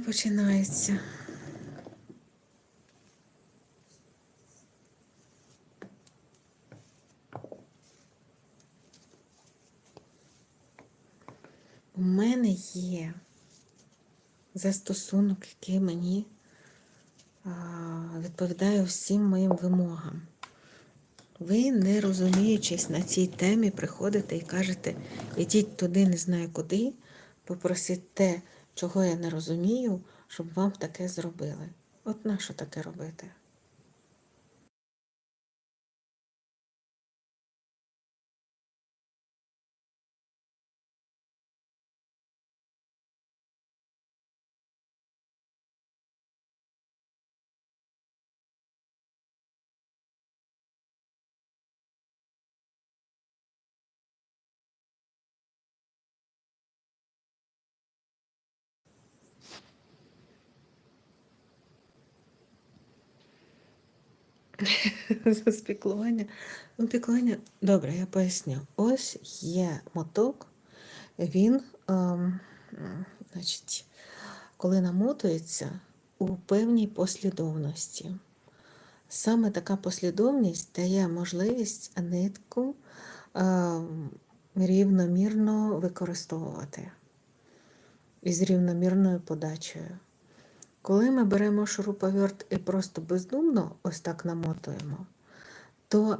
починається. У мене є застосунок, який мені відповідає всім моїм вимогам. Ви, не розуміючись на цій темі, приходите і кажете, ідіть туди, не знаю куди, попросіть те, чого я не розумію, щоб вам таке зробили. От на що таке робити? За піклування. Ну, піклування. Добре, я поясню. Ось є моток, він, ем, значить, коли намотується у певній послідовності. Саме така послідовність дає можливість нитку ем, рівномірно використовувати із рівномірною подачею. Коли ми беремо шуруповерт і просто бездумно ось так намотуємо, то е,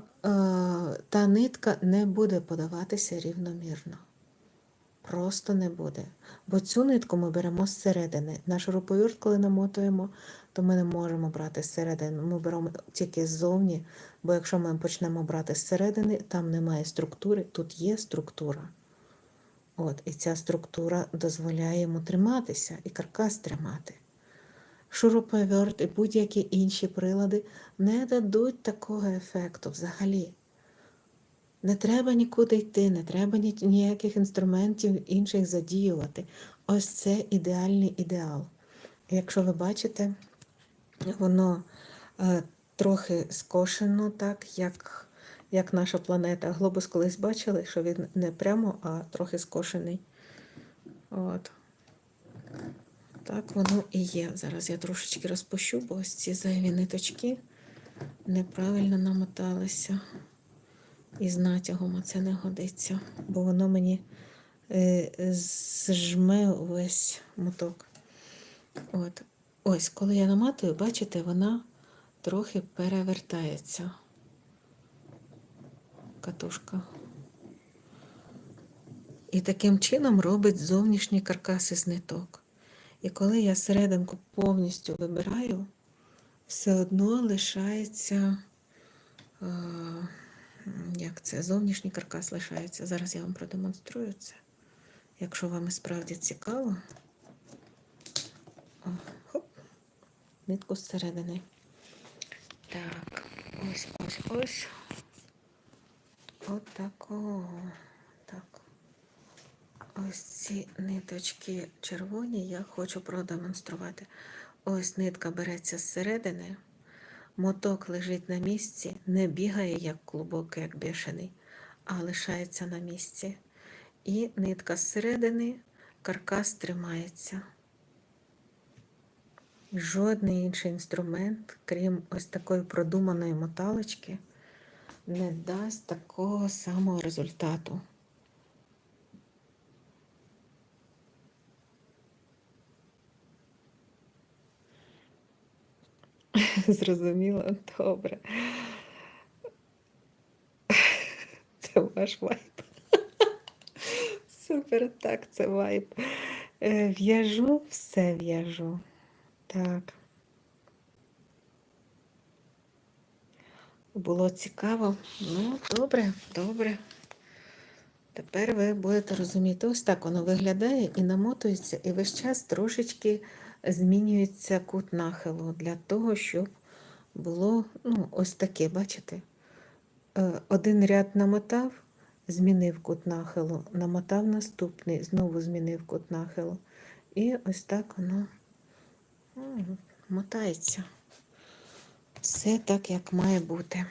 та нитка не буде подаватися рівномірно. Просто не буде. Бо цю нитку ми беремо зсередини. На шуруповерт, коли намотуємо, то ми не можемо брати зсередини. Ми беремо тільки ззовні, бо якщо ми почнемо брати зсередини, там немає структури, тут є структура. От, І ця структура дозволяє йому триматися і каркас тримати шуруповерт і будь-які інші прилади не дадуть такого ефекту взагалі. Не треба нікуди йти, не треба ніяких інструментів інших задіювати. Ось це ідеальний ідеал. Якщо ви бачите, воно е, трохи скошено, так, як як наша планета. Глобус колись бачили, що він не прямо, а трохи скошений. От. Так воно і є. Зараз я трошечки розпущу, бо ось ці зайві ниточки неправильно намоталися. І з натягом це не годиться, бо воно мені е, зжме весь моток. От. Ось, коли я наматую, бачите, вона трохи перевертається. Катушка. І таким чином робить зовнішні каркаси з ниток. І коли я серединку повністю вибираю, все одно лишається, е, як це, зовнішній каркас лишається. Зараз я вам продемонструю це. Якщо вам і справді цікаво, О, хоп, нитку зсередини. Так, ось ось ось. Отакого. Так. Ось ці ниточки червоні я хочу продемонструвати. Ось нитка береться зсередини, моток лежить на місці, не бігає, як клубок, як бішений, а лишається на місці. І нитка зсередини, каркас тримається. Жодний інший інструмент, крім ось такої продуманої моталочки, не дасть такого самого результату. Зрозуміло, добре. Це ваш вайб. Супер, так, це вайб. Е, в'яжу, все в'яжу. Так. Було цікаво. Ну, добре, добре. Тепер ви будете розуміти, ось так воно виглядає і намотується, і весь час трошечки змінюється кут нахилу для того, щоб було ну, ось таке, бачите? Е, один ряд намотав, змінив кут нахилу, намотав наступний, знову змінив кут нахилу. І ось так воно ну, мотається. Все так, як має бути.